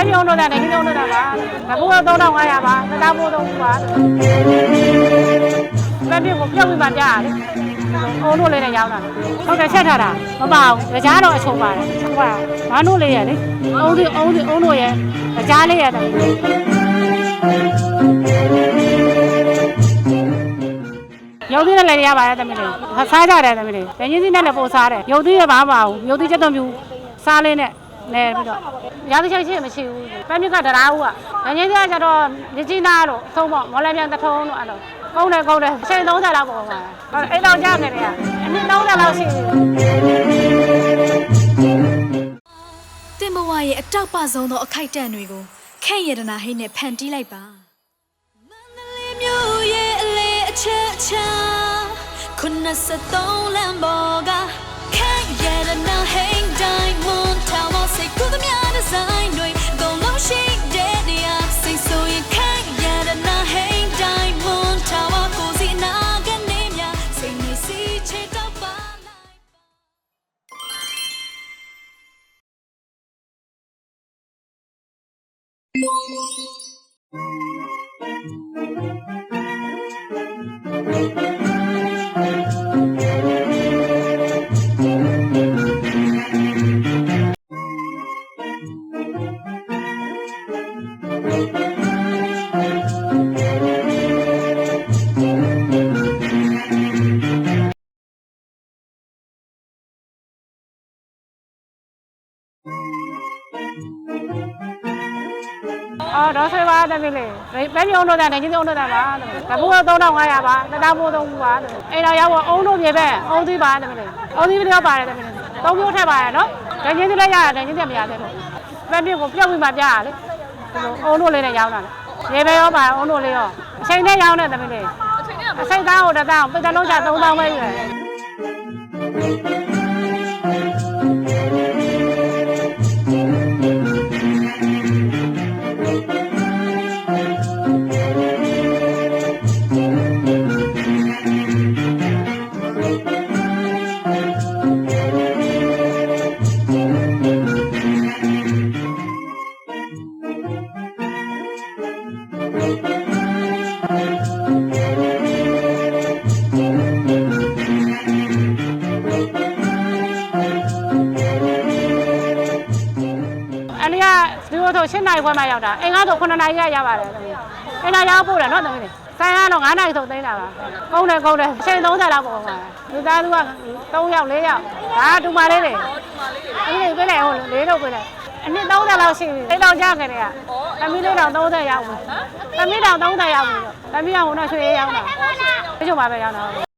လက်ပြုံးလို့တဲ့နေကြီးလုံးလို့တာပါငကူ3500ပါတသားပိုးသုံးခုပါလက်ပြုံးကိုပြုတ်ပြီးမှပြရတယ်အုံးလို့လေးနဲ့ရောင်းတာဟုတ်တယ်ချက်ထားတာမပါဘူးကြားတော့အချုံပါတယ်ဟုတ်ပါဘာလို့လေးရလေအုံးဒီအုံးဒီအုံးလို့ရကြားလေးရတယ်ရုပ်သီးနဲ့လည်းရပါတယ်တမီးလေးစားကြတယ်တမီးလေးဒင်းကြီးစီနဲ့လည်းပို့စားတယ်ရုပ်သီးရပါမပါဘူးရုပ်သီးချက်သွန်ပြူစားလေးနဲ့ လဲပြီးတော့ရာသီချိတ်ရှိမရှိဘူးပန်းမြစ်ကတရားဦးကဒင်းကြီးစီကကျတော့မြကြီးနာတို့အဆုံးပေါ့မော်လပြန်တထုံးတို့အဲ့လိုကုန်းတယ်ကုန်းတယ်ချိန်30လောက်ပေါ့ပါအဲ့တော့ကြားနေတယ်ကအနည်း30လောက်ရှိတယ်တင်ဘဝရဲ့အတောက်ပဆုံးသောအခိုက်အတန့်တွေကိုခန့်ရတနာဟိတ်နဲ့ဖန်တီးလိုက်ပါမန္တလေးမြို့ရဲ့အလေအချက်ချာခုနစသုံးလမ်းပေါ်က အော်တော့ ဆွေးပါတမီးလေးပဲပြုံးလို့တဲ့နေကြီးလုံးလို့တာပါငကူ3500ပါတသားပိုးသုံးခုပါအဲ့တော့ရောက်အုံးတို့မြေပဲအုံးသီးပါတမီးလေးအုံးသီးပြောပါတယ်တမီးလေးသုံးမျိုးထည့်ပါရနော်ဒင်းကြီးစီလည်းရတယ်ဒင်းကြီးစီမရသေးဘူးပဲပြုံးကိုပြုတ်ပြီးမှပြရလေအုံးတို့လေးနဲ့ရောင်းတာလေရေပဲရောပါအုံးတို့လေးရောအချိန်နဲ့ရောင်းတဲ့တမီးလေးအချိန်သားကိုတသားပိတ်တလုံးချ3000ပဲရွယ် ဆို7နိုင်ခွဲမှရောက်တာအိမ်ကတော့9နိုင်ရရပါတယ်သမီးအိမ်ကရောက်ပို့တယ်နော်သမီးလေးဆိုင်ကတော့9နိုင်ဆိုသိမ်းတာပါကုန်းတယ်ကုန်းတယ်အချိန်30လောက်ပေါ့ပါလူသားသူက3ယောက်4ယောက်ဒါကတူမလေးတွေသမီးလေးပြလိုက်ဟိုလေးတော့ပြလိုက်အနည်း30လောက်ရှိပြီအိမ်တော့ကြားခဲ့တယ်ကသမီးလေးတော့30ရောက်ပြီသမီးတော့30ရောက်ပြီသမီးကဟိုတော့ရွှေရေးရောက်တာဒီချို့ပါပဲရောက်တာ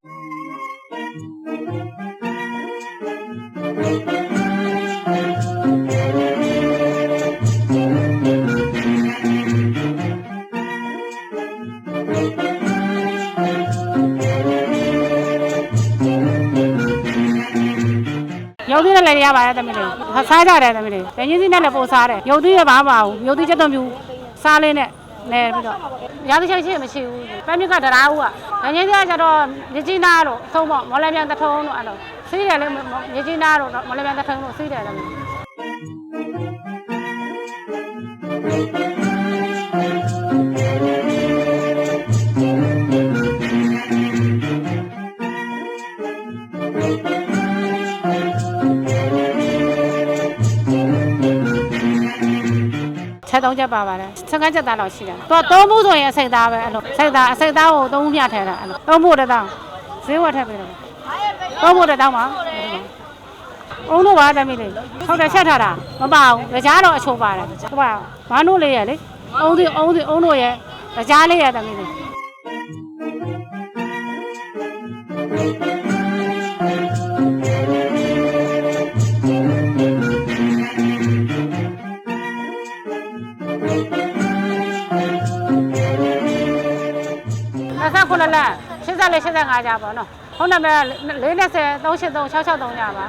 ရုပ်သီးနဲ့လည်းရပါတယ်သမီးလေးစားကြတယ်သမီးလေးဒင်းကြီးစီနဲ့လည်းပို့စားတယ်ရုပ်သီးရပါမပါဘူးရုပ်သီးချက်သွန်ပြူစားလေးနဲ့လဲပြီးတော့ရာသီချိတ်ရှိမရှိဘူးပန်းမြစ်ကတရားဦးကဒင်းကြီးစီကကျတော့မြကြီးနာတို့အဆုံးပေါ့မော်လပြန်တထုံးတို့အဲ့လိုစီးတယ်လေမြကြီးနာတို့မော်လပြန်တထုံးတို့စီးတယ်သ ချက်သုံးချက်ပါပါတယ်စကန်းချက်သားလောက်ရှိတယ်သူကသုံးဖို့ဆိုရင်အစိတ်သားပဲအဲ့လိုစိတ်သားအစိတ်သားကိုသုံးဖို့မြထဲတာအဲ့လိုသုံးဖို့တစ်တောင်းဈေးဝယ်ထည့်ပေးတယ်သုံးဖို့တစ်တောင်းပါအုံးတို့ပါတမီးလေးဟုတ်တယ်ချက်ထားတာမပါဘူးကြားတော့အချိုးပါတယ်ဟုတ်ပါဘာလို့လေးရလေအုံးဒီအုံးဒီအုံးတို့ရဲ့ကြားလေးရတမီးလေး 29လက်84 85ကြပါတော့ဟုတ်နံပါတ်490 383 663ကြပါ